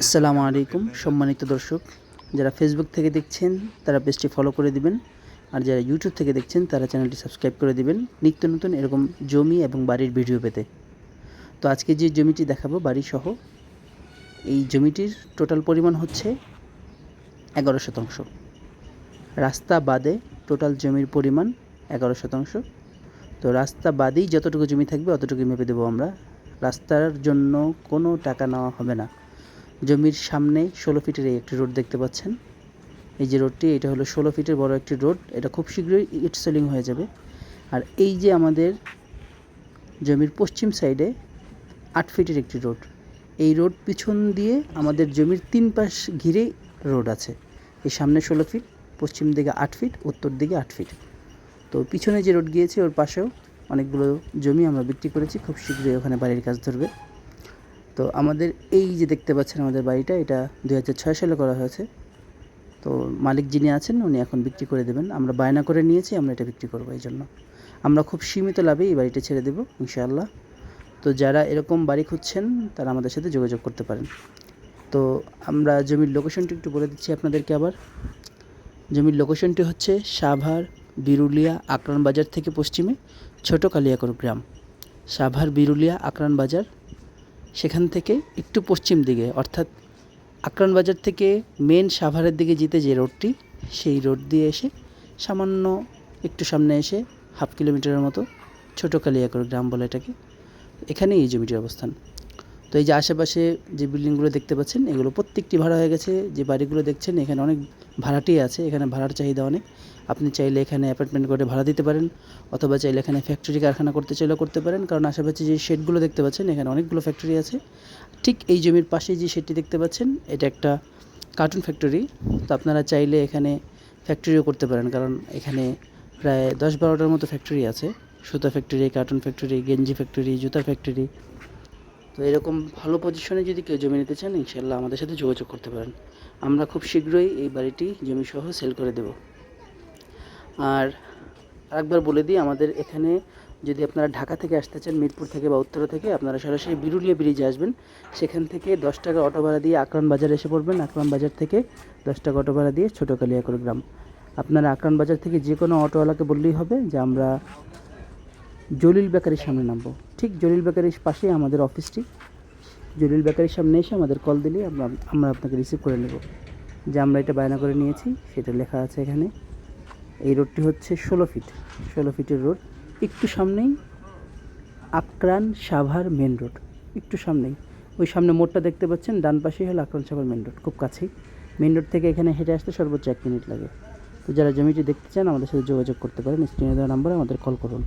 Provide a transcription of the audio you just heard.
আসসালামু আলাইকুম। সম্মানিত দর্শক, যারা ফেসবুক থেকে দেখছেন, তারা পেজটি ফলো করে দিবেন। আর যারা ইউটিউব থেকে দেখছেন, তারা চ্যানেলটি সাবস্ক্রাইব করে দিবেন। নিত্য নতুন এরকম জমি এবং বাড়ির ভিডিও পেতে। তো আজকে যে জমিটি দেখাবো বাড়ি সহ এই জমিটির টোটাল পরিমাণ হচ্ছে এগারো শতাংশ। রাস্তা বাদে টোটাল জমির পরিমাণ এগারো শতাংশ। তো রাস্তা বাদেই যতটুকু জমি থাকবে অতটুকু মেপে দেবো আমরা। রাস্তার জন্য কোনো টাকা নেওয়া হবে না। জমির সামনে ষোলো ফিটের এই একটি রোড দেখতে পাচ্ছেন। এই যে রোডটি, এটা হলো ষোলো ফিটের বড় একটি রোড। এটা খুব শীঘ্রই ইট সেলিং হয়ে যাবে। আর এই যে আমাদের জমির পশ্চিম সাইডে আট ফিটের একটি রোড। এই রোড পিছন দিয়ে আমাদের জমির তিন পাশ ঘিরেই রোড আছে। এই সামনে ষোলো ফিট, পশ্চিম দিকে আট ফিট, উত্তর দিকে আট ফিট। তো পিছনে যে রোড গিয়েছে, ওর পাশেও অনেকগুলো জমি আমরা বিক্রি করেছি। খুব শীঘ্রই ওখানে বাড়ির কাজ ধরবে। তো আমাদের এই যে দেখতে পাচ্ছেন আমাদের বাড়িটা, এটা দুই হাজার ছয় সালে করা হয়েছে। তো মালিক যিনি আছেন, উনি এখন বিক্রি করে দেবেন। আমরা বায়না করে নিয়েছি, আমরা এটা বিক্রি করব এই জন্য আমরা খুব সীমিত লাভে এই বাড়িটা ছেড়ে দেবো, ইনশাআল্লাহ। তো যারা এরকম বাড়ি খুঁজছেন, তারা আমাদের সাথে যোগাযোগ করতে পারেন। তো আমরা জমির লোকেশনটি একটু বলে দিচ্ছি আপনাদেরকে আবার। জমির লোকেশনটি হচ্ছে সাভার বিরুলিয়া আকরান বাজার থেকে পশ্চিমে ছোট কালিয়াকর গ্রাম। সাভার বিরুলিয়া আকরান বাজার সেখান থেকে একটু পশ্চিম দিকে, অর্থাৎ আকরান বাজার থেকে মেন সাভারের দিকে যেতে যে রোডটি সেই রোড দিয়ে এসে সামান্য একটু সামনে এসে হাফ কিলোমিটারের মতো ছোটো কালিয়াকর গ্রাম বলে এটাকে, এখানেই এই জমিটির অবস্থান। তো এই যে আশেপাশে যে বিল্ডিংগুলো দেখতে পাচ্ছেন, এগুলো প্রত্যেকটি ভাড়া হয়ে গেছে, যে বাড়িগুলো দেখছেন, এখানে অনেক ভাড়াটি আছে, এখানে ভাড়ার চাহিদা অনেক। আপনি চাইলে এখানে অ্যাপার্টমেন্ট করে ভাড়া দিতে পারেন, অথবা চাইলে এখানে ফ্যাক্টরি কারখানা করতে চাইলেও করতে পারেন, কারণ আশেপাশে যে শেডগুলো দেখতে পাচ্ছেন, এখানে অনেকগুলো ফ্যাক্টরি আছে। ঠিক এই জমির পাশে যে শেডটি দেখতে পাচ্ছেন, এটা একটা কার্টুন ফ্যাক্টরি তো আপনারা চাইলে এখানে ফ্যাক্টরিও করতে পারেন, কারণ এখানে প্রায় দশ বারোটার মতো ফ্যাক্টরি আছে। সুতা ফ্যাক্টরি কার্টুন ফ্যাক্টরি গেঞ্জি ফ্যাক্টরি জুতার ফ্যাক্টরি তো এরকম ভালো পজিশনে যদি কেউ জমি নিতে চান ইনশাল্লাহ আমাদের সাথে যোগাযোগ করতে পারেন। আমরা খুব শীঘ্রই এই বাড়িটি জমি সহ সেল করে দেব। আর আরেকবার বলে দিই, আমাদের এখানে যদি আপনারা ঢাকা থেকে আসতে চান, মিরপুর থেকে বা উত্তরা থেকে, আপনারা সরাসরি বিরুলিয়া ব্রিজে আসবেন। সেখান থেকে দশ টাকা অটো ভাড়া দিয়ে আকরান বাজার এসে পড়বেন। আকরান বাজার থেকে দশ টাকা অটো ভাড়া দিয়ে ছোটো কালিয়াকর গ্রাম। আপনারা আকরান বাজার থেকে যে কোনো অটোওয়ালাকে বললেই হবে যে আমরা জলিল বেকারির সামনে নামবো। ঠিক জলিল বেকারির পাশেই আমাদের অফিসটি। জলিল বেকারির সামনে এসে আমাদের কল দিলে আমরা আমরা আপনাকে রিসিভ করে নেব। যে আমরা এটা বায়না করে নিয়েছি, সেটা লেখা আছে এখানে। এই রোডটি হচ্ছে ষোলো ফিট ষোলো ফিটের রোড একটু সামনেই আক্রান সাভার মেন রোড একটু সামনেই। ওই সামনে মোড়টা দেখতে পাচ্ছেন, ডান পাশেই হলো আকরান সাভার মেন রোড খুব কাছেই। মেন রোড থেকে এখানে হেঁটে আসতে সর্বোচ্চ এক মিনিট লাগে। তো যারা জমিটি দেখতে চান, আমাদের সাথে যোগাযোগ করতে পারেন, স্ক্রিনে দেওয়া নাম্বারে আমাদের কল করুন।